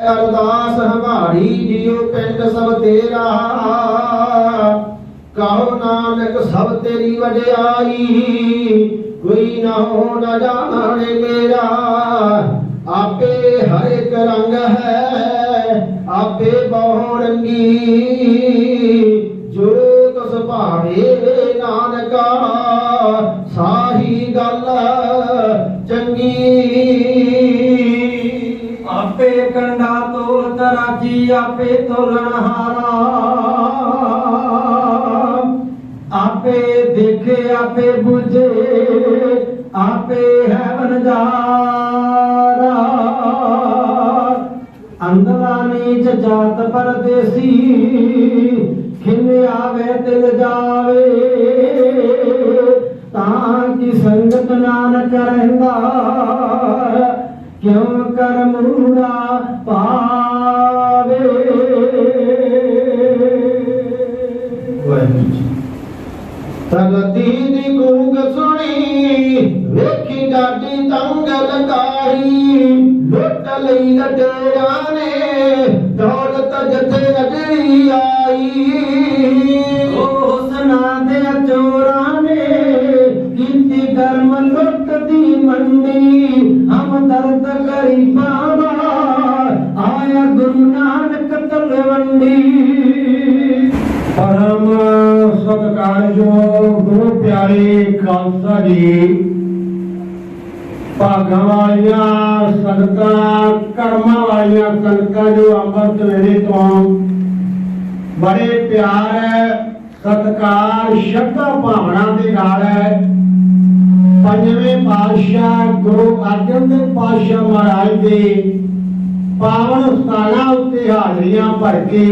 ਅਰਦਾਸ ਹਮਾਰੀ ਜਿਉ ਪਿੰਡ ਸਭ ਤੇਰਾ। ਕਹੋ ਨਾਨਕ ਸਭ ਤੇਰੀ ਵਡਿਆਈ, ਕੋਈ ਨਾ ਹੋ ਨ ਜਾਣੇ ਮੇਰਾ। ਆਪੇ ਹਰ ਇੱਕ ਰੰਗ ਹੈ, ਆਪੇ ਬਹੁ ਰੰਗੀ। ਜੋ ਤਸ ਭਾਵੇ ਨਾਨਕਾ, ਸਾਹੀ ਗੱਲ ਚੰਗੀ ਤੋਲ ਆਪੇ ਤੋਲਣ ਹਾਰਾ। ਆਪੇ ਦੇਖੇ, ਆਪੇ ਬੁਝੇ, ਆਪੇ ਹੈ ਵਨਜਾਰਾ ਅੰਦਰਾ ਨੀਚ ਜਾਤ ਪਰਦੇਸੀ ਖਿਲ ਆਵੇ ਦਿਲ ਜਾਵੇ। ਤਾਂ ਕਿ ਸੰਗਤ ਨਾਨਕ ਰਹਿੰਦਾ, ਕਿਉਂ ਕਰ ਮੂੜਾ ਤਗਤੀ ਦੀ ਗੂੰਗ ਸੁਣੀ ਵੇਖੀ ਡਾਡੀ ਤੰਗ ਲਗਾਈ ਲੁੱਟ ਲਈ ਲਟੇਰਾਂ ਨੇ ਦੌਲਤ ਜਥੇ ਅਜੜੀ ਆਈ ਹੁਸਨਾ ਦੇ ਚੋਰਾਂ ਨੇ ਕੀਤੀ ਕਰਮ ਲੁੱਟ ਦੀ ਮੰਡੀ ਹਮ ਦਰਦ ਗਰੀਬਾਂ ਦਾ ਆਇਆ ਗੁਰੂ ਨਾਨਕ ਤਲਵੰਡੀ ਪਰਮ ਸਤਿਕਾਰਯੋਗ ਗੁਰੂ ਪਿਆਰੇ ਖਾਲਸਾ ਜੀ। ਭਾਗਾਂ ਵਾਲੀਆਂ ਸੰਗਤਾਂ, ਕਰਮਾਂ ਵਾਲੀਆਂ ਸੰਗਤਾਂ ਜੋ ਅੰਮ੍ਰਿਤ ਵੇਲੇ ਤੋਂ ਬੜੇ ਪਿਆਰ ਸਤਿਕਾਰ, ਸ਼ਰਧਾ ਭਾਵਨਾ ਦੇ ਨਾਲ ਹੈ। ਪੰਜਵੇਂ ਪਾਤਸ਼ਾਹ ਗੁਰੂ ਅਰਜਨ ਦੇਵ ਪਾਤਸ਼ਾਹ ਮਹਾਰਾਜ ਦੇ ਪਾਵਨ ਸਥਾਨਾਂ ਉੱਤੇ ਹਾਜ਼ਰੀਆਂ ਭਰ ਕੇ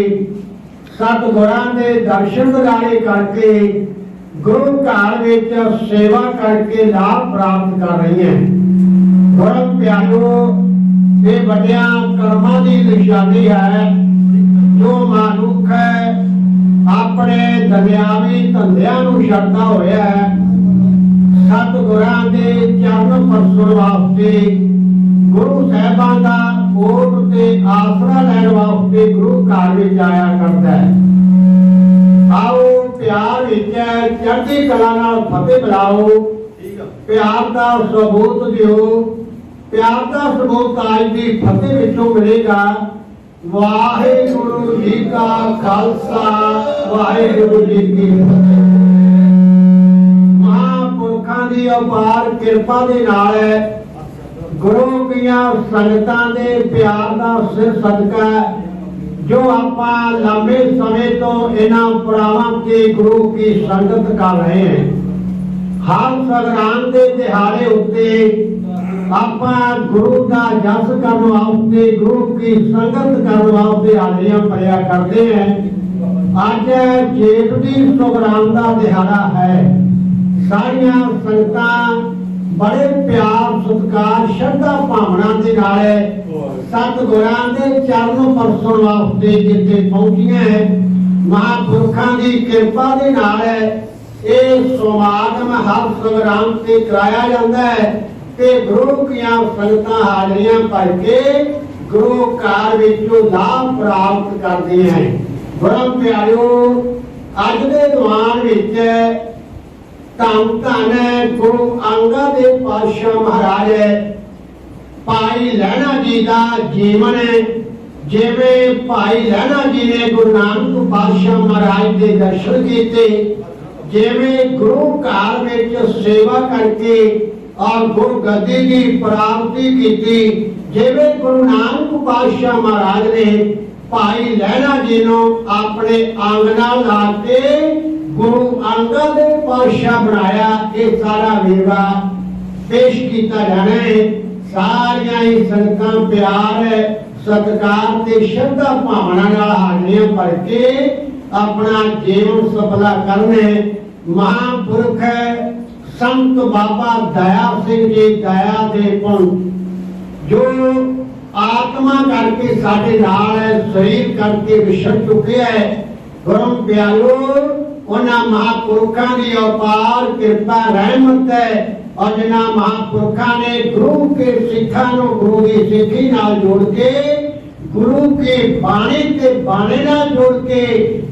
ਸਤਿਗੁਰਾਂ ਦੇ ਦਰਸ਼ਨ ਦਿਦਾਰੇ ਕਰਕੇ, ਗੁਰੂ ਘਰ ਵਿੱਚ ਸੇਵਾ ਕਰਕੇ ਲਾਭ ਪ੍ਰਾਪਤ ਕਰ ਰਹੀ ਹੈ। ਗੁਰੂ ਪਿਆਰੋ ਇਹ ਵੱਡਿਆਂ ਕਰਮਾਂ ਦੀ ਨਿਸ਼ਾਨੀ ਹੈ। ਜੋ ਮਨੁੱਖ ਆਪਣੇ ਦੁਨਿਆਵੀ ਧੰਦਿਆਂ ਨੂੰ ਛੱਡਦਾ ਹੋਇਆ ਹੈ, ਸਤਿਗੁਰਾਂ ਦੇ ਚਰਨ ਪਰਸਣ ਵਾਸਤੇ ਗੁਰੂ ਸਾਹਿਬਾਂ ਦਾ ਓਟ ਤੇ ਆਸਰਾ ਲੈਣ ਵਾਸਤੇ ਗੁਰੂ ਘਰ ਵਿੱਚ ਆਇਆ ਕਰਦਾ ਹੈ। ਆਓ ਪਿਆਰ ਵਿੱਚ ਚੜ੍ਹਦੀ ਕਲਾ ਨਾਲ ਫਤਿਹ ਬੁਲਾਓ ਪਿਆਰ ਦਾ ਸਬੂਤ ਦਿਓ। ਪਿਆਰ ਦਾ ਸਬੂਤ ਅੱਜ ਦੀ ਫਤਿਹ ਵਿੱਚੋਂ ਮਿਲੇਗਾ। ਵਾਹਿਗੁਰੂ ਜੀ ਕਾ ਖਾਲਸਾ ਵਾਹਿਗੁਰੂ ਜੀ ਕੀ ਫਤਿਹ। ਮਹਾਂਪੁਰਖਾਂ ਦੀ ਅਪਾਰ ਕਿਰਪਾ ਦੇ ਨਾਲ ਗੁਰੂ ਕੀਆਂ ਸੰਗਤਾਂ ਦੇ ਪਿਆਰ ਦਾ ਸਿਰ ਸਦਕਾ ਜੋ ਆਪਾਂ ਲੰਬੇ ਸਮੇਂ ਤੋਂ ਇਹਨਾਂ ਪੜਾਵਾਂ ਤੇ ਗੁਰੂ ਕੀ ਸੰਗਤ ਕਰ ਰਹੇ ਹਾਂ। ਹਰ ਸੰਗਰਾਮ ਦੇ ਦਿਹਾੜੇ ਉੱਤੇ ਆਪਾਂ ਗੁਰੂ ਦਾ ਜਸ ਕਰਨ ਵਾਸਤੇ, ਗੁਰੂ ਕੀ ਸੰਗਤ ਕਰਨ ਵਾਸਤੇ ਹਾਜ਼ਰੀਆਂ ਭਰਿਆ ਕਰਦੇ ਹਾਂ। ਅੱਜ ਜੇਠ ਦੀ ਸਗਰਾਨ ਦਾ ਦਿਹਾੜਾ ਹੈ। ਸਾਰੀਆਂ ਸੰਗਤਾਂ ਬੜੇ ਪਿਆਰ, ਸਤਿਕਾਰ, ਸ਼ਰਧਾ ਭਾਵਨਾ ਦੇ ਨਾਲ ਸਤਿਗੁਰਾਂ ਦੇ ਚਰਨ ਪਰਸੋਂ ਵਾਸਤੇ ਜਿੱਥੇ ਪਹੁੰਚੀਆਂ ਹੈ, ਮਹਾਂਪੁਰਖਾਂ ਦੀ ਕਿਰਪਾ ਦੇ ਨਾਲ ਇਹ ਸਮਾਗਮ ਹਰ ਸੰਗਰਾਮ ਤੇ ਕਰਾਇਆ ਜਾਂਦਾ ਹੈ ਤੇ ਗੁਰੂ ਕੀਆਂ ਸੰਗਤਾਂ ਹਾਜ਼ਰੀਆਂ ਭਰ ਕੇ ਗੁਰੂ ਘਰ ਵਿੱਚੋਂ ਲਾਭ ਪ੍ਰਾਪਤ ਕਰਦੇ ਹਨ ਗੁਰੂ ਪਿਆਰਿਓ, ਅੱਜ ਦੇ ਦੀਵਾਨ ਵਿੱਚ ਧੰਨ ਧੰਨ ਗੁਰੂ ਅੰਗਦ ਦੇਵ ਪਾਤਸ਼ਾਹ ਮਹਾਰਾਜ ਭਾਈ ਲਹਿਣਾ ਜੀ ਦਾ ਜੀਵਨ ਜਿਵੇਂ ਭਾਈ ਲਹਿਣਾ ਜੀ ਨੇ ਗੁਰੂ ਨਾਨਕ ਪਾਤਸ਼ਾਹ ਮਹਾਰਾਜ ਦੇ ਦਰਸ਼ਨ ਕੀਤੇ, ਜਿਵੇਂ ਗੁਰੂ ਘਰ ਵਿੱਚ ਸੇਵਾ ਕਰਕੇ ਔਰ ਗੁਰੂ ਦੀ ਪ੍ਰਾਪਤੀ ਕੀਤੀ, ਜਿਵੇਂ ਗੁਰੂ ਨਾਨਕ ਪਾਤਸ਼ਾਹ ਮਹਾਰਾਜ ਨੇ ਭਾਈ ਲਹਿਣਾ ਜੀ ਨੂੰ ਆਪਣੇ ਅੰਗ ਨਾਲ ਲਾ ਕੇ ਗੁਰੂ ਅੰਗਦ ਦੇਵ ਪਾਤਸ਼ਾਹ ਬਣਾਇਆ ਇਹ ਸਾਰਾ ਵੇਵਾ ਪੇਸ਼ ਕੀਤਾ ਜਾਣਾ ਹੈ। ਸਾਰੀਆਂ ਹੀ ਸੰਗਤਾਂ ਪਿਆਰ, ਸਤਿਕਾਰ ਤੇ ਸ਼ਰਧਾ ਭਾਵਨਾ ਨਾਲ ਹਾਜ਼ਰੀਆਂ ਭਰ ਕੇ ਆਪਣਾ ਜੀਵਨ ਸਫਲਾ ਕਰਨੇ ਮਹਾਂਪੁਰਖ ਸੰਤ ਬਾਬਾ ਦਇਆ ਸਿੰਘ ਜੀ ਦਇਆ ਦੇ ਪੁੰਨ, ਜੋ ਆਤਮਾ ਕਰਕੇ ਸਾਡੇ ਨਾਲ ਹੈ, ਸਰੀਰ ਕਰਕੇ ਵਿਛੜ ਚੁੱਕਿਆ ਹੈ। ਗੁਰੂ ਪਿਆਰੋ ਉਹਨਾਂ ਮਹਾਂਪੁਰਖਾਂ ਦੀ ਅਪਾਰ ਕਿਰਪਾ ਰਹਿਮਤ ਹੈ ਔਰ ਜਿਨ੍ਹਾਂ ਮਹਾਂਪੁਰਖਾਂ ਨੇ ਗੁਰੂ ਕੇ ਸਿੱਖਾਂ ਨੂੰ ਗੁਰੂ ਦੀ ਸਿੱਖੀ ਨਾਲ ਜੋੜ ਕੇ ਗੁਰੂ ਕੀ ਬਾਣੀ ਤੇ ਬਾਣੀ ਨਾਲ ਜੁੜ ਕੇ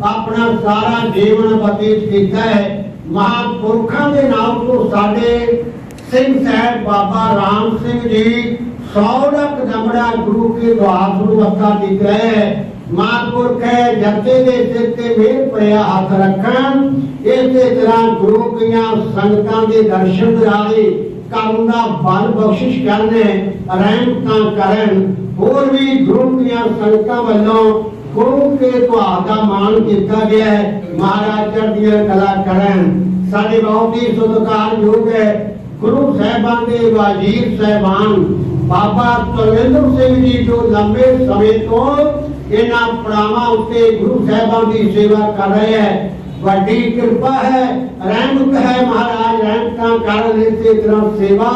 ਆਪਣਾ ਸਾਰਾ ਜੀਵਨ ਬਤੀਤ ਕੀਤਾ ਹੈ ਮਹਾਂਪੁਰਖਾਂ ਦੇ ਨਾਮ ਤੋਂ ਸਾਡੇ ਸਿੰਘ ਸਾਹਿਬ ਬਾਬਾ ਰਾਮ ਸਿੰਘ ਜੀ ਸੌ ਲੱਖ ਦਮੜਾ ਗੁਰੂ ਕੇ ਦੁਆਰ ਨੂੰ ਮੱਥਾ ਟੇਕ ਰਹੇ ਹੈ ਮਹਾਂਪੁਰਖ ਹੈ ਜੱਤੇ ਦੇ ਸਿਰ ਤੇ ਮੇਰ ਪਿਆ ਹੱਥ ਰੱਖਣ ਇਸੇ ਤਰ੍ਹਾਂ ਗੁਰੂ ਕੀਆਂ ਸੰਗਤਾਂ ਦੇ ਦਰਸ਼ਨ ਦਿਲਾਵੇ ਕਰਨ ਦਾ ਬਲ ਬਖਸ਼ਿਸ਼ ਕਰਨੇ ਰਹਿਮਤਾਂ ਕਰਨ ਹੋਰ ਵੀ ਗੁਰੂ ਦੀਆਂ ਸੰਗਤਾਂ ਵੱਲੋਂ ਗੁਰੂ ਕੇ ਦੁਆ ਦਾ ਮਾਣ ਕੀਤਾ ਗਿਆ ਹੈ ਮਹਾਰਾਜ ਚੜ੍ਹਦੀਆਂ ਕਲਾ ਕਰਨ ਸਾਡੇ ਬਹੁਤ ਹੀ ਸਤਿਕਾਰਯੋਗ ਹੈ ਗੁਰੂ ਸਾਹਿਬਾਨ ਦੇ ਵਾਜੀਰ ਸਹਿਬਾਨ ਬਾਬਾ ਤਲਵਿੰਦਰ ਸਿੰਘ ਜੀ ਜੋ ਲੰਬੇ ਸਮੇਂ ਤੋਂ ਇਹਨਾਂ ਪੜਾਵਾਂ ਉੱਤੇ ਗੁਰੂ ਸਾਹਿਬਾਨ ਦੀ ਸੇਵਾ ਕਰ ਰਹੇ ਹੈ। ਵੱਡੀ ਕਿਰਪਾ ਹੈ, ਰਹਿਮਤ ਹੈ ਮਹਾਰਾਜ, ਰਹਿਮਤਾਂ ਕਰਨ ਇਸੇ ਤਰ੍ਹਾਂ ਸੇਵਾ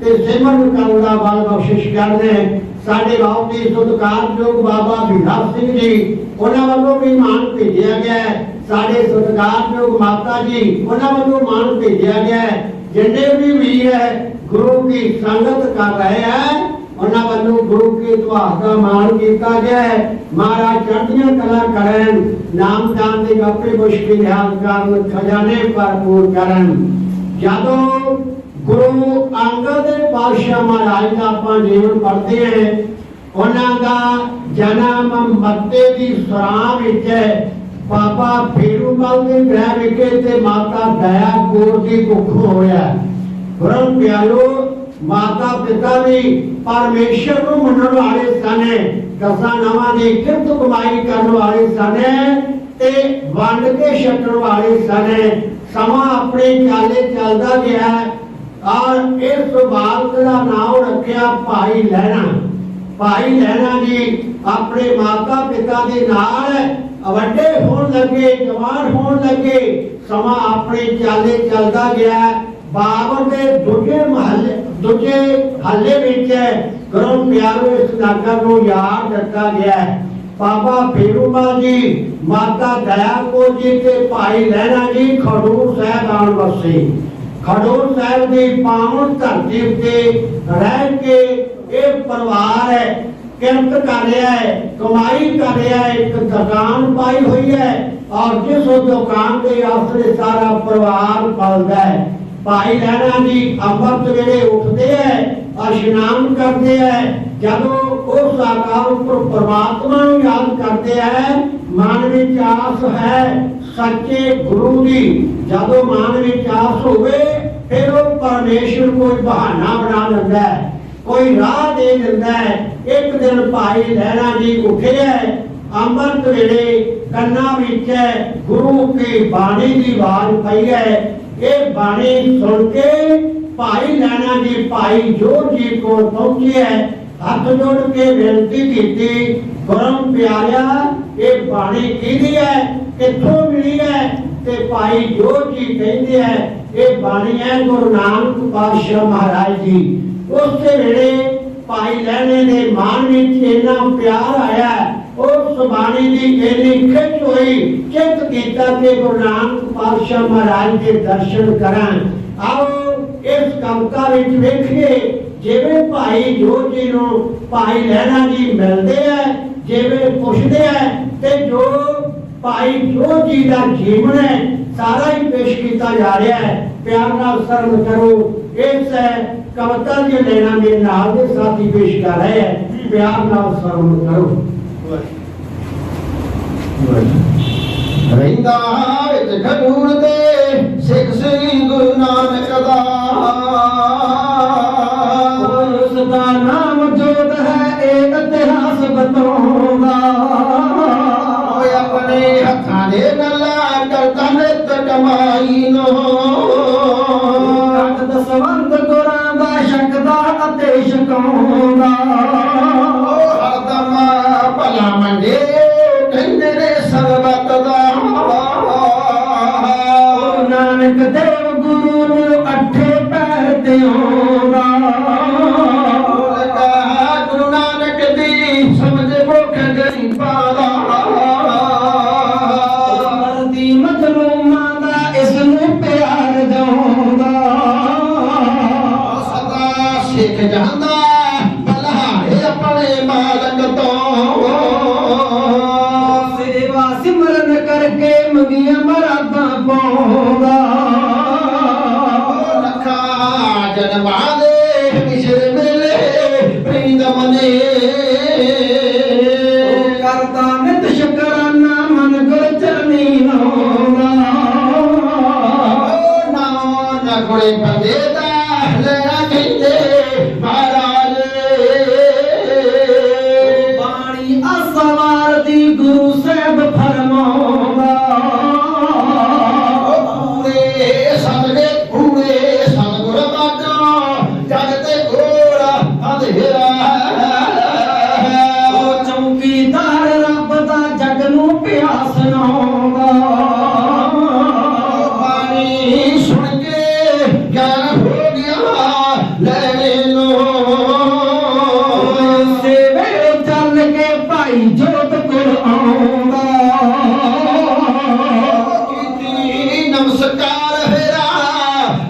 ਤੇ ਸਿਮਰਨ ਕਰਨ ਦਾ ਬਲ ਬਖਸ਼ਿਸ਼ ਕਰਦੇ ਸਾਡੇ ਬਹੁਤ ਹੀ ਸਤਿਕਾਰਯੋਗ ਬਾਬਾ ਭੀਰਾ ਸਿੰਘ ਜੀ, ਉਹਨਾਂ ਵੱਲੋਂ ਵੀ ਮਾਨ ਭੇਜਿਆ ਗਿਆ ਸਾਡੇ ਸਤਿਕਾਰਯੋਗ ਮਾਤਾ ਜੀ, ਉਹਨਾਂ ਵੱਲੋਂ ਮਾਨ ਭੇਜਿਆ ਗਿਆ ਜਿੰਨੇ ਵੀ ਵੀਰ ਹੈ, ਗੁਰੂ ਦੀ ਸੰਗਤ ਕਰ ਰਹੇ ਹੈ। ਉਹਨਾਂ ਵੱਲੋਂ ਗੁਰੂ ਕੇ ਦੁਆਰ ਦਾ ਮਾਣ ਕੀਤਾ ਗਿਆ ਹੈ। ਮਹਾਰਾਜ ਚੜ੍ਹਦੀਆਂ ਕਲਾ ਕਰਨ, ਨਾਮ ਦਾਨ ਦੇ ਗੱਪੇ ਮੁਸ਼ਕਿਲ ਹਾਲ ਕਰਨ, ਖਜ਼ਾਨੇ ਭਰਪੂਰ ਕਰਨ। ਜਦੋਂ ਗੁਰੂ ਅੰਗਦ ਦੇ ਪਾਤਸ਼ਾਹ ਮਹਾਰਾਜ ਦਾ ਆਪਾਂ ਜੀਵਨ ਪੜ੍ਹਦੇ ਹਾਂ, ਉਹਨਾਂ ਦਾ ਜਨਮ ਮੱਤੇ ਦੀ ਸਰਾਂ ਵਿੱਚ ਹੈ। ਬਾਬਾ ਫੇਰੂਮਲ ਦੇ ਗ੍ਰਹਿ ਵਿਖੇ ਤੇ ਮਾਤਾ ਦਇਆ ਕੌਰ ਦੀ ਕੁੱਖ ਹੋਇਆ। ਗੁਰੂ ਪਿਆਰੋ ਮਾਤਾ ਪਿਤਾ ਵੀ ਪਰਮੇਸ਼ਰ ਨੂੰ ਮੰਨਣ ਵਾਲੇ ਸਨ ਦਸਾਂ ਨਵਾਂ ਦੀ ਕਿਰਤ ਕਮਾਈ ਕਰਨ ਵਾਲੇ ਸਨ ਤੇ ਵੰਡ ਕੇ ਛੱਡਣ ਵਾਲੇ ਸਨ। ਸਮਾਂ ਆਪਣੇ ਚਾਲੇ ਚੱਲਦਾ ਗਿਆ ਔਰ ਇਸ ਬਾਲਕ ਦਾ ਨਾਮ ਰੱਖਿਆ ਭਾਈ ਲਹਿਣਾ ਭਾਈ ਲਹਿਣਾ ਜੀ ਆਪਣੇ ਮਾਤਾ ਪਿਤਾ ਦੇ ਨਾਲ ਵੱਡੇ ਹੋਣ ਲੱਗੇ, ਜਵਾਨ ਹੋਣ ਲੱਗੇ। ਸਮਾਂ ਆਪਣੇ ਚਾਲੇ ਚੱਲਦਾ ਗਿਆ ਬਾਬਰ ਦੇ ਦੂਜੇ ਮਹੱਲੇ, ਦੂਜੇ ਹੱਲੇ ਵਿੱਚ ਕਰਮ ਪਿਆਰੋ, ਇਸ ਨਗਰ ਨੂੰ ਯਾਦ ਦਿੱਤਾ ਗਿਆ ਹੈ। ਬਾਬਾ ਫੇਰੂਮਲ ਜੀ, ਮਾਤਾ ਦਇਆ ਕੋ ਜੀ ਤੇ ਭਾਈ ਲਹਿਣਾ ਜੀ ਖਡੂਰ ਸਾਹਿਬ ਆਣ ਵਸੇ। ਖਡੂਰ ਸਾਹਿਬ ਦੀ ਪਾਵਨ ਧਰਤੀ ਉੱਤੇ ਰਹਿ ਕੇ ਇਹ ਪਰਿਵਾਰ ਹੈ। ਕਿਰਤ ਕਰ ਰਿਹਾ ਹੈ, ਕਮਾਈ ਕਰ ਰਿਹਾ ਹੈ, ਇੱਕ ਦੁਕਾਨ ਪਾਈ ਹੋਈ ਹੈ। ਔਰ ਜਿਸ ਦੁਕਾਨ ਦੇ ਆਸਰੇ ਸਾਰਾ ਪਰਿਵਾਰ ਪਲਦਾ ਹੈ। ਭਾਈ ਲਹਿਣਾ ਜੀ ਅੰਮ੍ਰਿਤ ਵੇਲੇ ਉੱਠਦੇ ਹੈ ਇਸ਼ਨਾਨ ਕਰਦੇ ਹੈ ਜਦੋਂ ਉਸ ਆਕਾਰ ਉੱਪਰ ਪ੍ਰਮਾਤਮਾ ਨੂੰ ਯਾਦ ਕਰਦੇ ਹੈ ਮਨ ਵਿੱਚ ਆਸ ਹੈ ਸੱਚੇ ਗੁਰੂ ਦੀ। ਜਦੋਂ ਮਨ ਵਿੱਚ ਆਸ ਹੋਵੇ, ਫਿਰ ਉਹ ਪਰਮੇਸ਼ਰ ਕੋਈ ਬਹਾਨਾ ਬਣਾ ਲੈਂਦਾ ਹੈ ਕੋਈ ਰਾਹ ਦੇ ਦਿੰਦਾ ਹੈ ਇੱਕ ਦਿਨ ਭਾਈ ਲਹਿਣਾ ਜੀ ਉੱਠਿਆ ਅੰਮ੍ਰਿਤ ਵੇਲੇ ਕੰਨਾਂ ਵਿੱਚ ਗੁਰੂ ਕੀ ਬਾਣੀ ਦੀ ਆਵਾਜ਼ ਪਈ ਹੈ ਇਹ ਬਾਣੀ ਸੁਣ ਕੇ ਭਾਈ ਲਹਿਣਾ ਜੀ, ਭਾਈ ਜੋਰ ਜੀ ਕੋਲ ਪਹੁੰਚੇ ਹੱਥ ਜੋੜ ਕੇ ਬੇਨਤੀ ਕੀਤੀ, ਗੁਰਮ ਪਿਆਰਿਆ, ਇਹ ਬਾਣੀ ਕਿਹਦੀ ਹੈ? ਕਿੱਥੋਂ ਮਿਲੀ ਹੈ? ਤੇ ਭਾਈ ਜੋਰ ਜੀ ਕਹਿੰਦੇ ਹੈ ਇਹ ਬਾਣੀ ਹੈ ਗੁਰੂ ਨਾਨਕ ਪਾਤਸ਼ਾਹ ਮਹਾਰਾਜ ਜੀ। ਉਸ ਵੇਲੇ ਭਾਈ ਲਹਿਣੇ ਦੇ ਮਨ ਵਿੱਚ ਇੰਨਾ ਪਿਆਰ ਆਇਆ ਉਸ ਦੀ ਇੰਨੀ ਖਿੱਚ ਹੋਈ ਚਿੱਤ ਕੀਤਾ ਕਿ ਗੁਰੂ ਨਾਨਕ ਪਾਤਸ਼ਾਹ ਮਹਾਰਾਜ ਦੇ ਦਰਸ਼ਨ ਕਰਾਂ। ਆਓ ਇਸ ਕਵਿਤਾ ਵਿੱਚ ਵੇਖੀਏ, ਜਿਵੇਂ ਭਾਈ ਜੋਤ ਜੀ ਨੂੰ ਭਾਈ ਲਹਿਣਾ ਜੀ ਮਿਲਦੇ ਆ, ਜਿਵੇਂ ਪੁੱਛਦੇ ਆ, ਤੇ ਜੋ ਭਾਈ ਜੋਤ ਜੀ ਦਾ ਜੀਵਨ ਹੈ, ਸਾਰਾ ਹੀ ਪੇਸ਼ ਕੀਤਾ ਜਾ ਰਿਹਾ ਹੈ। ਪਿਆਰ ਨਾਲ ਸਰਵ ਕਰੋ, ਇਸ ਕਵਿਤਾ ਦੀ ਲੈਣਾ ਦੇ ਨਾਲ ਦੇ ਸਾਥੀ ਪੇਸ਼ ਕਰ ਰਹੇ ਹੈ। ਪਿਆਰ ਨਾਲ ਸਰਵ ਕਰੋ। ਰਹਿੰਦਾ ਵਿੱਚ ਖਡੂਰ ਦੇ ਸਿੱਖ Father.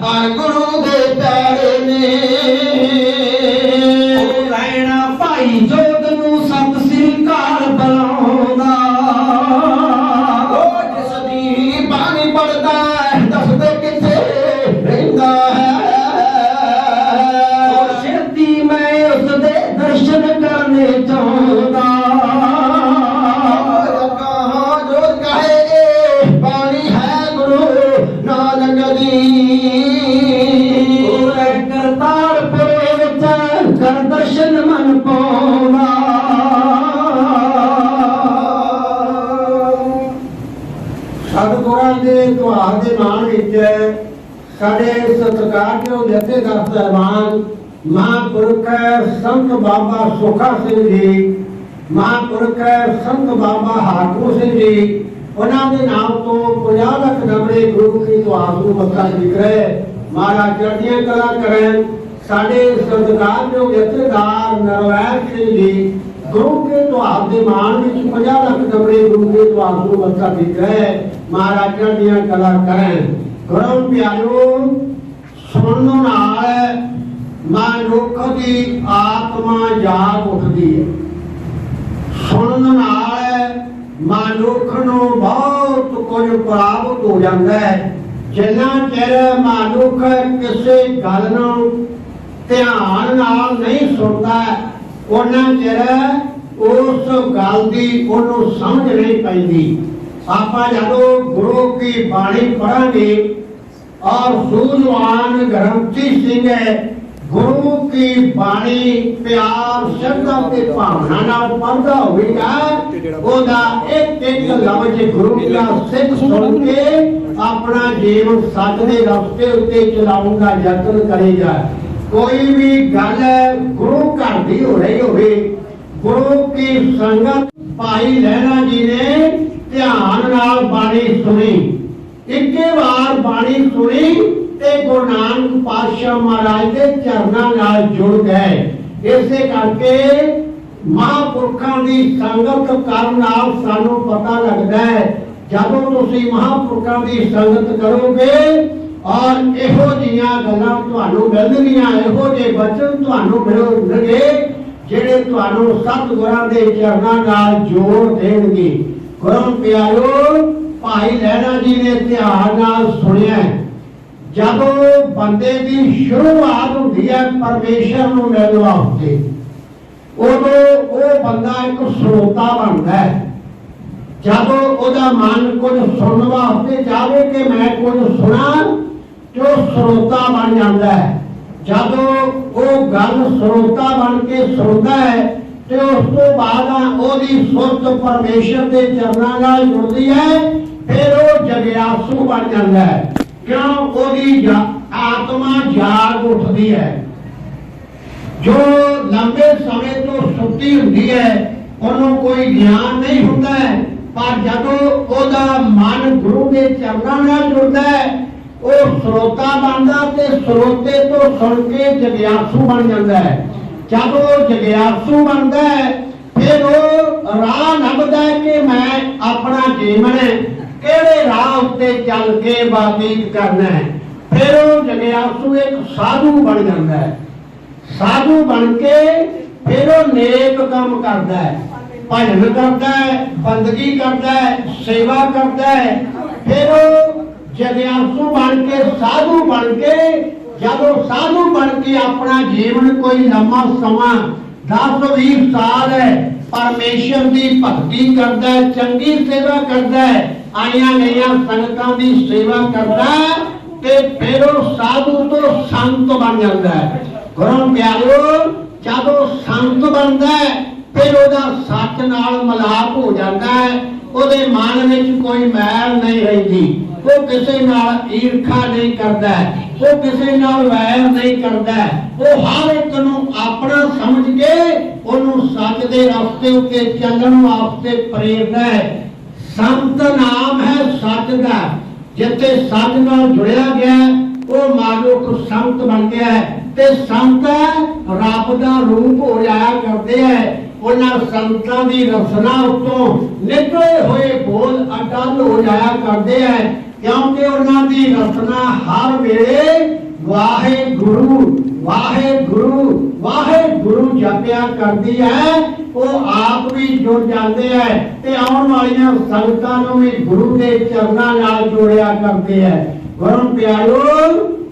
ਆ ਸਤਿਗੁਰਾਂ ਦੇ ਤੁਹਾਰ ਦੇ ਮਾਣ ਵਿੱਚ ਸਾਡੇ ਸਤਿਕਾਰਯੋਗ ਜਥੇਦਾਰ ਸਾਹਿਬਾਨ ਮਹਾਂਪੁਰਖ ਸੰਤ ਬਾਬਾ ਸੁਖਾ ਸਿੰਘ ਜੀ, ਮਹਾਂਪੁਰਖ ਸੰਤ ਬਾਬਾ ਹਾਕੂ ਸਿੰਘ ਜੀ, ਉਹਨਾਂ ਦੇ ਨਾਮ ਤੋਂ 50 ਲੱਖ ਨੰਬਰੇ ਗੁਰੂ ਕੀ ਤੁਹਾਰ ਨੂੰ ਮੱਥਾ ਟੇਕ ਰਹੇ। ਮਹਾਰਾਜ ਚੜ੍ਹਦੀਆਂ ਕਲਾ ਕਰਨ, ਸਾਡੇ ਸਤਿਕਾਰਯੋਗ ਜਥੇਦਾਰ ਨਰਵੈਰ ਸਿੰਘ ਜੀ, ਗੁਰੂ ਕੇ ਤੁਹਾਰ ਦੇ ਮਾਣ ਵਿੱਚ 50 ਲੱਖ ਨੰਬਰੇ ਗੁਰੂ ਕੇ ਤੁਹਾਰ ਨੂੰ ਮੱਥਾ ਟੇਕ ਰਹੇ। ਮਹਾਰਾਜਾ ਦੀਆਂ ਕਲਾ ਕਰਨ ਗੁਰੂ ਪਿਆਰੋ, ਸੁਣਨ ਨਾਲ ਮਨੁੱਖ ਦੀ ਆਤਮਾ ਜਾਗ ਉੱਠਦੀ ਹੈ। ਸੁਣਨ ਨਾਲ ਮਨੁੱਖ ਨੂੰ ਬਹੁਤ ਕੁਝ ਪ੍ਰਾਪਤ ਹੋ ਜਾਂਦਾ ਹੈ। ਜਿੰਨਾ ਚਿਰ ਮਨੁੱਖ ਕਿਸੇ ਗੱਲ ਨੂੰ ਧਿਆਨ ਨਾਲ ਨਹੀਂ ਸੁਣਦਾ ਉਹਨਾਂ ਚਿਰ ਉਸ ਗੱਲ ਦੀ ਉਹਨੂੰ ਸਮਝ ਨਹੀਂ ਪੈਂਦੀ। ਆਪਾਂ ਜਦੋਂ ਗੁਰੂ ਕੀ ਬਾਣੀ ਪੜਾਂਗੇ ਔਰ ਸੂਝਵਾਨ ਗ੍ਰੰਥੀ ਸਿੰਘ ਹੈ, ਗੁਰੂ ਕੀ ਬਾਣੀ ਪਿਆਰ, ਸ਼ਰਧਾ ਤੇ ਭਾਵਨਾ ਨਾਲ ਪੜਦਾ ਹੋਵੇਗਾ, ਉਹਦਾ ਇੱਕ ਇੱਕ ਲਫ਼ਜ਼ ਗੁਰੂ ਦਾ ਸਿੱਖ ਸੁਣ ਕੇ ਆਪਣਾ ਜੀਵਨ ਸੱਚ ਦੇ ਰਸਤੇ ਉੱਤੇ ਚਲਾਉਣ ਦਾ ਯਤਨ ਕਰੇਗਾ। ਕੋਈ ਵੀ ਗੱਲ ਗੁਰੂ ਘਰ ਦੀ ਹੋ ਰਹੀ ਹੋਵੇ ਗੁਰੂ ਕੀ ਸੰਗਤ ਭਾਈ ਲਹਿਣਾ ਜੀ ਨੇ ਧਿਆਨ ਨਾਲ ਬਾਣੀ ਸੁਣੀ। ਇੱਕੇ ਵਾਰ ਬਾਣੀ ਸੁਣੀ ਤੇ ਗੁਰੂ ਨਾਨਕ ਪਾਤਸ਼ਾਹ ਮਹਾਰਾਜ ਦੇ ਚਰਨਾਂ ਨਾਲ ਜੁੜ ਗਏ। ਇਸੇ ਕਰਕੇ ਮਹਾਂਪੁਰਖਾਂ ਦੀ ਸੰਗਤ ਕਰਨ ਨਾਲ ਸਾਨੂੰ ਪਤਾ ਲੱਗਦਾ ਹੈ, ਜਦੋਂ ਤੁਸੀਂ ਮਹਾਂਪੁਰਖਾਂ ਦੀ ਸੰਗਤ ਕਰੋਗੇ ਔਰ ਇਹੋ ਜੀਆਂ ਗੱਲਾਂ ਤੁਹਾਨੂੰ ਮਿਲਣਗੀਆਂ, ਇਹੋ ਜਿਹੇ ਬਚਨ ਤੁਹਾਨੂੰ ਮਿਲਣਗੇ ਜਿਹੜੇ ਤੁਹਾਨੂੰ ਸਤਿਗੁਰਾਂ ਦੇ ਚਰਨਾਂ ਨਾਲ ਜੋੜ ਦੇਣਗੇ। ਗੁਰੂ ਪਿਆਰੋ, ਭਾਈ ਲਹਿਣਾ ਜੀ ਨੇ ਧਿਆਨ ਨਾਲ ਸੁਣਿਆ ਜਦੋਂ ਬੰਦੇ ਦੀ ਸ਼ੁਰੂਆਤ ਹੁੰਦੀ ਹੈ, ਪਰਮੇਸ਼ਰ ਨੂੰ ਮਿਲਣ ਵਾਸਤੇ ਉਦੋਂ ਉਹ ਬੰਦਾ ਇੱਕ ਸਰੋਤਾ ਬਣਦਾ ਹੈ। ਜਦੋਂ ਉਹਦਾ ਮਨ ਕੁਝ ਸੁਣਨ ਵਾਸਤੇ ਜਾਵੇ ਕਿ ਮੈਂ ਕੁਝ ਸੁਣਾ, ਤੇ ਉਹ ਸਰੋਤਾ ਬਣ ਜਾਂਦਾ ਹੈ। ਜਦੋਂ ਉਹ ਗੱਲ ਸਰੋਤਾ ਬਣ ਕੇ ਸੁਣਦਾ ਹੈ ਤੇ ਉਸ ਤੋਂ ਬਾਅਦ ਉਹਦੀ ਸੁਰਤ ਪਰਮੇਸ਼ਰ ਦੇ ਚਰਨਾਂ ਨਾਲ ਜੁੜਦੀ ਹੈ, ਫਿਰ ਉਹ ਜਗਿਆਸੂ ਬਣ ਜਾਂਦਾ ਹੈ। ਕਿਉਂ? ਉਹਦੀ ਆਤਮਾ ਜਾਗ ਉੱਠਦੀ ਹੈ। ਜੋ ਲੰਬੇ ਸਮੇਂ ਤੋਂ ਸੁੱਤੀ ਹੁੰਦੀ ਹੈ, ਉਹਨੂੰ ਕੋਈ ਗਿਆਨ ਨਹੀਂ ਹੁੰਦਾ ਪਰ ਜਦੋਂ ਉਹਦਾ ਮਨ ਗੁਰੂ ਦੇ ਚਰਨਾਂ ਨਾਲ ਜੁੜਦਾ ਹੈ ਉਹ ਸਰੋਤਾ ਬਣਦਾ ਤੇ ਸਰੋਤੇ ਤੋਂ ਸੁਣ ਕੇ ਜਗਿਆਸੂ ਬਣ ਜਾਂਦਾ ਹੈ। ਜਦ ਉਹ ਜਗਿਆਸੂ ਬਣਦਾ ਹੈ, ਫਿਰ ਉਹ ਰਾਹ ਲੱਭਦਾ ਹੈ ਕਿ ਮੈਂ ਆਪਣਾ ਜੀਵਨ ਕਿਹੜੇ ਰਾਹ ਉੱਤੇ ਚੱਲ ਕੇ ਬਤੀਤ ਕਰਨਾ ਹੈ। ਫਿਰ ਉਹ ਜਗਿਆਸੂ ਇੱਕ ਸਾਧੂ ਬਣ ਜਾਂਦਾ ਹੈ। ਸਾਧੂ ਬਣ ਕੇ ਫਿਰ ਉਹ ਨੇਕ ਕੰਮ ਕਰਦਾ ਹੈ। ਭਜਨ ਕਰਦਾ ਹੈ, ਬੰਦਗੀ ਕਰਦਾ ਹੈ, ਸੇਵਾ ਕਰਦਾ ਹੈ। ਫਿਰ ਉਹ ਜਗਿਆਸੂ ਬਣ ਕੇ, ਸਾਧੂ ਬਣ ਕੇ, ਜਦੋਂ ਸਾਧੂ ਬਣ ਕੇ ਆਪਣਾ ਜੀਵਨ ਕੋਈ ਲੰਮਾ ਸਮਾਂ 10 20 ਸਾਲ ਹੈ, ਪਰਮੇਸ਼ਰ ਦੀ ਭਗਤੀ ਕਰਦਾ ਹੈ, ਚੰਗੀ ਸੇਵਾ ਕਰਦਾ ਹੈ, ਆਈਆਂ ਗਈਆਂ ਸੰਗਤਾਂ ਦੀ ਸੇਵਾ ਕਰਦਾ ਤੇ ਫਿਰ ਉਹ ਸਾਧੂ ਤੋਂ ਸੰਤ ਬਣ ਜਾਂਦਾ ਹੈ। ਗੁਰੂ ਪਿਆਰਿਓ ਜਦੋਂ ਸੰਤ ਬਣਦਾ ਹੈ, ਫਿਰ ਉਹਦਾ ਸੱਚ ਨਾਲ ਮਲਾਪ ਹੋ ਜਾਂਦਾ ਹੈ, ਉਹਦੇ ਮਨ ਵਿੱਚ ਕੋਈ ਮੈਲ ਨਹੀਂ ਰਹਿੰਦੀ। ਉਹ ਕਿਸੇ ਨਾਲ ਈਰਖਾ ਨਹੀਂ ਕਰਦਾ, ਉਹ ਕਿਸੇ ਨਾਲ ਵੈਰ ਨਹੀਂ ਕਰਦਾ। ਉਹ ਹਰ ਇੱਕ ਨੂੰ ਆਪਣਾ ਸਮਝ ਕੇ ਉਹਨੂੰ ਸੱਚ ਦੇ ਰਸਤੇ ਉੱਤੇ ਚੱਲਣ ਵਾਸਤੇ ਪ੍ਰੇਰਦਾ ਹੈ। ਸੰਤ ਨਾਮ ਹੈ ਸੱਚ ਦਾ। ਜਿੱਥੇ ਸੱਚ ਨਾਲ ਜੁੜਿਆ ਗਿਆ, ਉਹ ਮਾਨੁਖ ਸੰਤ ਬਣ ਗਿਆ ਤੇ ਸੰਤ ਰੱਬ ਦਾ ਰੂਪ ਹੋ ਜਾਇਆ ਕਰਦੇ ਹੈ। ਉਹਨਾਂ ਸੰਤਾਂ ਦੀ ਰਸਨਾ ਉੱਤੋਂ ਨਿਕਲੇ ਹੋਏ ਬੋਲ ਅਟਲ ਹੋ ਜਾਇਆ ਕਰਦੇ ਹੈ। ਕਿਉਂਕਿ ਉਹਨਾਂ ਦੀ ਰਸਨਾ ਹਰ ਵੇਲੇ ਵਾਹਿਗੁਰੂ ਵਾਹਿਗੁਰੂ ਵਾਹਿਗੁਰੂ ਜਪਿਆ ਕਰਦੀ ਹੈ। ਉਹ ਆਪ ਵੀ ਜੁੜ ਜਾਂਦੇ ਹੈ ਤੇ ਆਉਣ ਵਾਲੀਆਂ ਸੰਗਤਾਂ ਨੂੰ ਵੀ ਗੁਰੂ ਦੇ ਚਰਨਾਂ ਨਾਲ ਜੋੜਿਆ ਕਰਦੇ ਹੈ। ਗੁਰੂ ਪਿਆਰੋ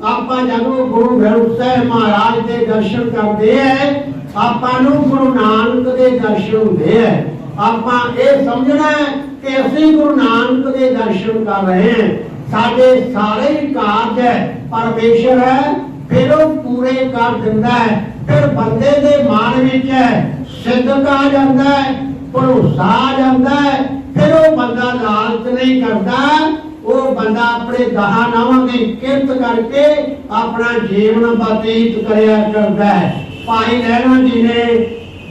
ਆਪਾਂ ਜਦੋਂ ਗੁਰੂ ਗ੍ਰੰਥ ਸਾਹਿਬ ਮਹਾਰਾਜ ਦੇ ਦਰਸ਼ਨ ਕਰਦੇ ਹੈ, ਆਪਾਂ ਨੂੰ ਗੁਰੂ ਨਾਨਕ ਦੇ ਦਰਸ਼ਨ ਹੁੰਦੇ ਹੈ। ਆਪਾਂ ਇਹ ਸਮਝਣਾ ਹੈ ਕਿ ਗੁਰੂ ਨਾਨਕ ਦੇ ਦਰਸ਼ਨ ਕਰ ਰਹੇ ਹਾਂ। ਸਾਡੇ ਸਾਰੇ ਹੀ ਕਾਰਜ ਹੈ, ਪਰਮੇਸ਼ਰ ਹੈ, ਫਿਰ ਉਹ ਪੂਰੇ ਕਰ ਦਿੰਦਾ ਹੈ। ਫਿਰ ਬੰਦੇ ਦੇ ਮਨ ਵਿੱਚ ਹੈ ਸਿੱਧਕ ਆ ਜਾਂਦਾ ਹੈ, ਭਰੋਸਾ ਆ ਜਾਂਦਾ ਹੈ। ਫਿਰ ਉਹ ਬੰਦਾ ਲਾਲਚ ਨਹੀਂ ਕਰਦਾ, ਉਹ ਬੰਦਾ ਆਪਣੇ ਦਹਾਂ ਨਾਵਾਂ ਦੀ ਕਿਰਤ ਕਰਕੇ ਆਪਣਾ ਜੀਵਨ ਬਤੀਤ ਕਰਿਆ ਕਰਦਾ ਹੈ। ਭਾਈ ਲਹਿਣਾ ਜੀ ਨੇ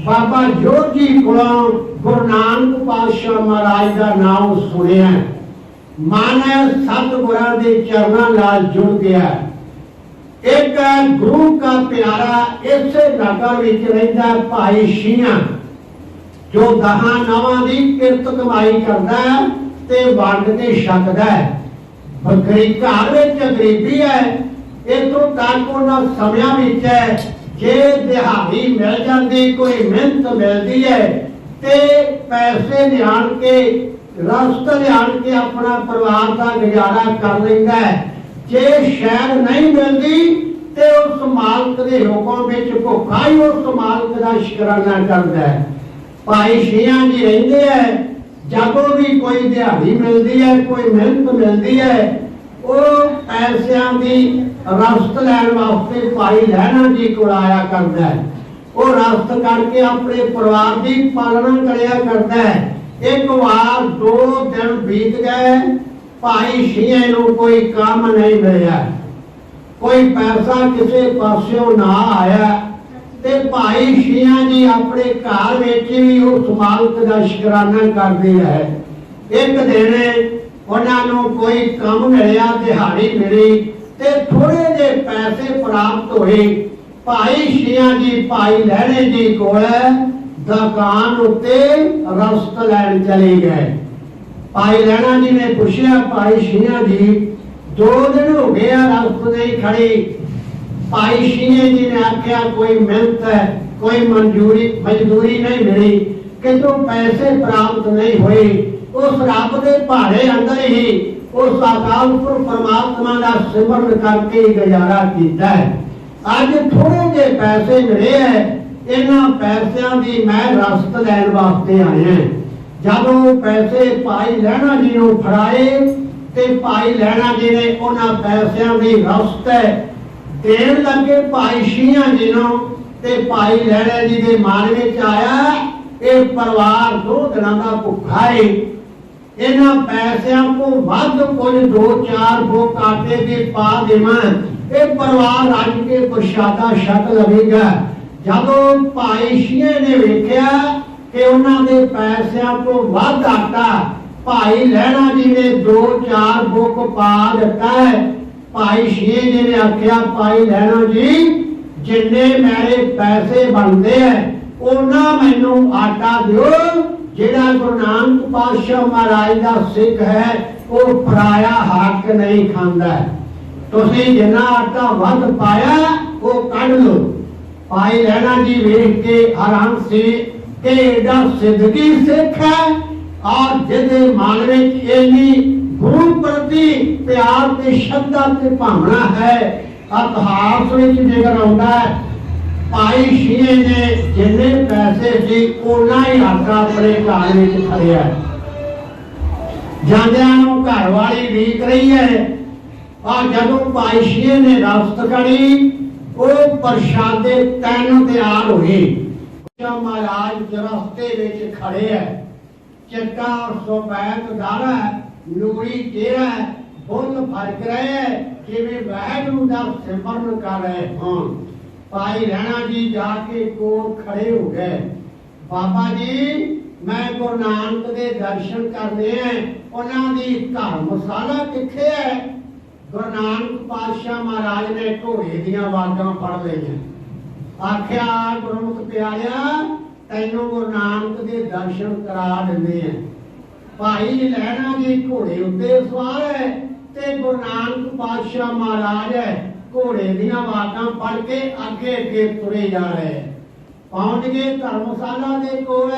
ਬਾਬਾ ਜੋਤ ਜੀ ਕੋਲੋਂ ਗੁਰੂ ਨਾਨਕ ਪਾਤਸ਼ਾਹ ਮਹਾਰਾਜ ਦਾ ਨਾਮ ਸੁਣਿਆ ਮਨ ਸਤਿਗੁਰਾਂ ਦੇ ਚਰਨਾਂ ਨਾਲ ਜੁੜ ਗਿਆ ਇੱਕ ਗੁਰੂ ਕਾ ਪਿਆਰਾ, ਇਸੇ ਨਗਰ ਵਿੱਚ ਰਹਿੰਦਾ ਭਾਈ ਸ਼ੀਆਂ। ਜੋ ਦਹਾਂ ਨਵਾਂ ਦੀ ਕਿਰਤ ਕਮਾਈ ਕਰਦਾ ਹੈ ਤੇ ਵੰਡ ਕੇ ਛਕਦਾ ਹੈ। ਬਗਰੀ ਘਰ ਵਿੱਚ ਗਰੀਬੀ ਹੈ ਇਤੋਂ ਤੱਕ ਉਹਨਾਂ ਸਮਿਆਂ ਵਿੱਚ ਹੈ ਜੇ ਦਿਹਾੜੀ ਮਿਲ ਜਾਂਦੀ, ਕੋਈ ਮਿਹਨਤ ਮਿਲਦੀ ਹੈ, ਤੇ ਪੈਸੇ ਲਿਆਣ ਕੇ, ਰਸਤ ਲਿਆਣ ਕੇ ਆਪਣਾ ਪਰਿਵਾਰ ਦਾ ਗੁਜ਼ਾਰਾ ਕਰ ਲੈਂਦਾ ਹੈ। ਜੇ ਸ਼ਾਇਦ ਨਹੀਂ ਮਿਲਦੀ, ਤੇ ਉਸ ਮਾਲਕ ਦੇ ਹੁਕਮ ਵਿੱਚ ਭੁੱਖਾ ਹੀ ਉਸ ਮਾਲਕ ਦਾ ਸ਼ੁਕਰਾਨਾ ਕਰਦਾ ਹੈ। ਭਾਈ ਸ਼ੀਆਂ ਜੀ ਰਹਿੰਦੇ ਹੈ, ਜਦੋਂ ਵੀ ਕੋਈ ਦਿਹਾੜੀ ਮਿਲਦੀ ਹੈ, ਕੋਈ ਮਿਹਨਤ ਮਿਲਦੀ ਹੈ ਉਹ ਪੈਸਿਆਂ ਦੀ ਰਸਤ ਲੈਣ ਵਾਸਤੇ ਭਾਈ ਲਹਿਣਾ ਜੀ ਕੋਲ ਆਇਆ ਕਰਦਾ ਹੈ। ਉਹ ਰਸਤ ਕਰਕੇ ਆਪਣੇ ਪਰਿਵਾਰ ਦੀ ਪਾਲਣਾ ਕਰਿਆ ਕਰਦਾ ਹੈ। ਇੱਕ ਵਾਰ ਦੋ ਦਿਨ ਬੀਤ ਗਏ, ਭਾਈ ਸ਼ੀਏ ਨੂੰ ਕੋਈ ਕੰਮ ਨਹੀਂ ਮਿਲਿਆ। ਕੋਈ ਪੈਸਾ ਕਿਸੇ ਪਾਸਿਓਂ ਨਾ ਆਇਆ ਤੇ ਭਾਈ ਸ਼ੀਆਂ ਜੀ ਆਪਣੇ ਘਰ ਵਿੱਚ ਵੀ ਉਸ ਮਾਲਕ ਦਾ ਸ਼ੁਕਰਾਨਾ ਕਰਦੇ ਹੈ ਇੱਕ ਦਿਨ ਉਹਨਾਂ ਨੂੰ ਕੋਈ ਕੰਮ ਮਿਲਿਆ, ਦਿਹਾੜੀ ਮਿਲੀ ਤੇ ਥੋੜੇ ਜਿਹੇ ਪੈਸੇ ਪ੍ਰਾਪਤ ਹੋਏ। ਭਾਈ ਸ਼ੀਆਂ ਜੀ ਭਾਈ ਲਹਿਣੇ ਜੀ ਕੋਲ ਦੁਕਾਨ ਉੱਤੇ ਰਸਤ ਲੈਣ ਚਲੇ ਗਏ। ਭਾਈ ਲੈਣਾ ਜੀ ਨੇ ਪੁੱਛਿਆ, ਭਾਈ ਸ਼ੀਆਂ ਜੀ, ਦੋ ਦਿਨ ਹੋ ਗਏ ਆ ਰਸਤ ਨਹੀਂ ਖੜੀ ਭਾਈ ਸ਼ੀਆਂ ਜੀ ਨੇ ਆਖਿਆ, ਕੋਈ ਮਿਹਨਤ ਹੈ, ਕੋਈ ਮਨਜ਼ੂਰੀ, ਮਜ਼ਦੂਰੀ ਨਹੀਂ ਮਿਲੀ, ਕਿਤੋਂ ਪੈਸੇ ਪ੍ਰਾਪਤ ਨਹੀਂ ਹੋਏ। ਉਸ ਰੱਬ ਦੇ ਭਾਰੇ ਅੰਦਰ ਹੀ ਉਸ ਅਕਾਲ ਪੁਰਖ ਪਰਮਾਤਮਾ ਦਾ ਸਿਮਰਨ ਕਰਕੇ ਹੀ ਗੁਜ਼ਾਰਾ ਕੀਤਾ ਹੈ। ਅੱਜ ਥੋੜੇ ਜਿਹੇ ਪੈਸੇ ਮਿਲੇ ਹੈ, ਇਹਨਾਂ ਪੈਸਿਆਂ ਦੀ ਮੈਂ ਰਸਤ ਲੈਣ ਵਾਸਤੇ ਆਇਆ ਜਦੋਂ ਪੈਸੇ ਭਾਈ ਲੈਣਾ ਜੀ ਨੂੰ ਫੜਾਏ ਤੇ ਭਾਈ ਲੈਣਾ ਜੀ ਨੇ ਉਹਨਾਂ ਪੈਸਿਆਂ ਦੀ ਰਸਤ ਦੇਣ ਲੱਗੇ ਭਾਈ ਸ਼ੀਆਂ ਜੀ ਨੂੰ ਤੇ ਭਾਈ ਲੈਣਾ ਜੀ ਦੇ ਮਨ ਵਿੱਚ ਆਇਆ, ਇਹ ਪਰਿਵਾਰ ਦੋ ਦਿਨਾਂ ਦਾ ਭੁੱਖਾ ਹੈ ਇਹਨਾਂ ਪੈਸਿਆਂ ਤੋਂ ਵੱਧ ਕੁਝ ਦੋ ਚਾਰ ਬੋ ਕਾਟੇ ਦੇ ਪਾ ਦੇਵਾਂ। ਇਹ ਪਰਿਵਾਰ ਰੱਜ ਕੇ ਪ੍ਰਸ਼ਾਦਾ ਛਕ ਲਵੇਗਾ। ਜਦੋਂ ਭਾਈ ਸ਼ੀਏ ਨੇ ਵੇਖਿਆ ਕਿ ਉਹਨਾਂ ਦੇ ਪੈਸਿਆਂ ਤੋਂ ਵੱਧ ਆਟਾ ਭਾਈ ਲੈਣਾ ਜੀ ਨੇ ਦੋ ਚਾਰ ਬੁੱਕ ਪਾ ਦਿੱਤਾ ਹੈ। ਭਾਈ ਸ਼ੀਏ ਜੀ ਨੇ ਆਖਿਆ, ਭਾਈ ਲੈਣਾ ਜੀ, ਜਿੰਨੇ ਮੇਰੇ ਪੈਸੇ ਬਣਦੇ ਐ ਉਹਨਾਂ ਮੈਨੂੰ ਆਟਾ ਦਿਓ। ਜਿਹੜਾ ਗੁਰੂ ਨਾਨਕ ਪਾਤਸ਼ਾਹ ਮਹਾਰਾਜ ਦਾ ਸਿੱਖ ਹੈ, ਉਹ ਪਰਾਇਆ ਹੱਕ ਨਹੀਂ ਖਾਂਦਾ। ਤੁਸੀਂ ਜਿੰਨਾ ਆਟਾ ਵੱਧ ਪਾਇਆ, ਉਹ ਕੱਢ ਲਓ। ਭਾਈ ਲੈਣਾ ਜੀ ਵੇਖ ਕੇ ਆਰਾਮ ਸੀ ਕਿ ਇਹਦਾ ਸਿੱਧਗੀ ਸਿੱਖ ਹੈ। ਔਰ ਜਿਹਦੇ ਮਨ ਵਿੱਚ ਇੰਨੀ ਗੁਰੂ ਪ੍ਰਤੀ ਪਿਆਰ ਤੇ ਸ਼ਰਧਾ ਤੇ ਭਾਵਨਾ ਹੈ। ਇਤਿਹਾਸ ਵਿੱਚ ਜ਼ਿਕਰ ਆਉਂਦਾ ਹੈ ਭਾਈ ਸ਼ੀਏ ਨੇ ਜਿੰਨੇ ਪੈਸੇ ਸੀ, ਉਹਨਾਂ ਹੀ ਆਟਾ ਆਪਣੇ ਘਰ ਵਿੱਚ ਖੜਿਆ ਜਾਂਦਿਆਂ ਨੂੰ ਘਰ ਵਾਲੀ ਢੀਕ ਰਹੀ ਹੈ। ਆ ਜਦੋਂ ਭਾਈ ਸ਼ੀਏ ਨੇ ਰਸਤ ਕਰੀ, ਉਹ ਪ੍ਰਸ਼ਾਦੇ ਤੈਨ ਤਿਆਰ ਹੋਏ। ਸ਼ਾ ਮਹਾਰਾਜ ਰਸਤੇ ਵਿੱਚ ਖੜੇ ਹੈ। ਚਿੱਟਾ ਸੋਬੈਤ ਦਾੜਾ ਨੂਰੀ ਚਿਹਰਾ ਬੁੱਲ ਫ਼ਰਕ ਰਹੇ ਹੈ, ਜਿਵੇਂ ਵਾਹਿਗੁਰੂ ਦਾ ਸਿਮਰਨ ਕਰ ਰਹੇ ਹੋਣ ਭਾਈ ਰਹਿਣਾ ਜੀ, ਜਾ ਕੇ ਕੋਲ ਖੜੇ ਹੋ ਗਏ। ਬਾਬਾ ਜੀ, ਮੈਂ ਗੁਰੂ ਨਾਨਕ ਦੇ ਦਰਸ਼ਨ ਕਰਨੇ ਆ ਉਹਨਾਂ ਦੀ ਧਰਮਸ਼ਾਲਾ ਕਿੱਥੇ ਹੈ ਗੁਰੂ ਨਾਨਕ ਪਾਤਸ਼ਾਹ ਮਹਾਰਾਜ ਨੇ ਘੋੜੇ ਦੀਆਂ ਆਵਾਜ਼ਾਂ ਪੜ ਲਈਆਂ। ਆਖਿਆ ਗੁਰਮੁਖ ਪਿਆਰਿਆ, ਤੈਨੂੰ ਗੁਰੂ ਨਾਨਕ ਦੇ ਦਰਸ਼ਨ ਕਰਾ ਦਿੰਦੇ ਆ ਭਾਈ ਲੈਣਾ ਜੀ ਘੋੜੇ ਉੱਤੇ ਸਵਾਰ ਹੈ ਤੇ ਗੁਰੂ ਨਾਨਕ ਪਾਤਸ਼ਾਹ ਮਹਾਰਾਜ ਹੈ ਘੋੜੇ ਦੀਆਂ ਆਵਾਜ਼ਾਂ ਪੜ ਕੇ ਅੱਗੇ ਅੱਗੇ ਤੁਰੇ ਜਾ ਰਹੇ। ਪਹੁੰਚ ਗਏ ਧਰਮਸ਼ਾਲਾ ਦੇ ਕੋਲ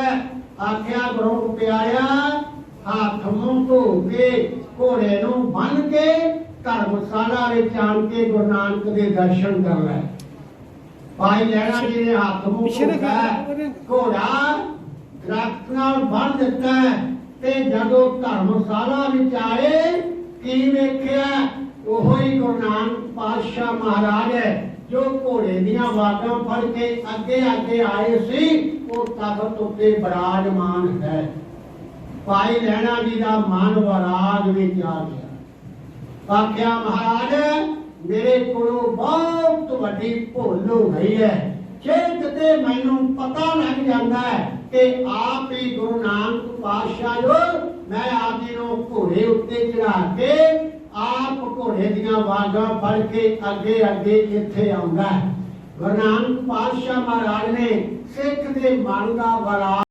ਆਖਿਆ ਗੁਰੂ ਪਿਆਰਿਆ ਹੱਥ ਮੂੰਹ ਧੋ ਕੇ ਘੋੜੇ ਨੂੰ ਬੰਨ ਕੇ ਧਰਮਸ਼ਾਲਾ ਵਿੱਚ ਆਣ ਕੇ ਗੁਰੂ ਨਾਨਕ ਦੇ ਦਰਸ਼ਨ ਕਰ ਲੈ ਭਾਈ ਲੈਣਾ ਜੀ ਨੇ ਹੱਥ ਮੂੰਹ। ਘੋੜਾ ਦਰਖਤ ਨਾਲ ਬੰਨ ਦਿੱਤਾ ਤੇ ਜਦੋਂ ਧਰਮਸ਼ਾਲਾ ਵਿੱਚ ਆਏ ਕੀ ਵੇਖਿਆ ਉਹੋ ਹੀ ਗੁਰੂ ਨਾਨਕ ਪਾਤਸ਼ਾਹ ਮਹਾਰਾਜ ਹੈ, ਜੋ ਘੋੜੇ ਦੀਆਂ ਆਵਾਜ਼ਾਂ ਫੜ ਕੇ ਅੱਗੇ ਅੱਗੇ ਆਏ ਸੀ, ਉਹ ਤਖਤ ਉੱਤੇ ਬਿਰਾਜਮਾਨ ਹੈ। ਭਾਈ ਲੈਣਾ ਜੀ ਦਾ ਮਨ ਵਰਾਗ ਵਿੱਚ ਆ ਗਿਆ। ਆਖਿਆ, ਮਹਾਰਾਜ, ਮੇਰੇ ਕੋਲੋਂ ਬਹੁਤ ਵੱਡੀ ਭੁੱਲ ਹੋ ਗਈ ਹੈ। ਜੇ ਕਿਤੇ ਮੈਨੂੰ ਪਤਾ ਲੱਗ ਜਾਂਦਾ ਹੈ ਕਿ ਆਪ ਹੀ ਗੁਰੂ ਨਾਨਕ ਪਾਤਸ਼ਾਹ ਜੋ ਮੈਂ ਆਪ ਜੀ ਨੂੰ ਘੋੜੇ ਉੱਤੇ ਚੜਾ ਕੇ ਆਪ ਘੋੜੇ ਦੀਆਂ ਆਵਾਜ਼ਾਂ ਫੜ ਕੇ ਅੱਗੇ ਅੱਗੇ ਇੱਥੇ ਆਉਂਦਾ ਹੈ। ਗੁਰੂ ਨਾਨਕ ਪਾਤਸ਼ਾਹ ਮਹਾਰਾਜ ਨੇ ਸਿੱਖ ਦੇ ਮਨ ਦਾ ਵਰਾ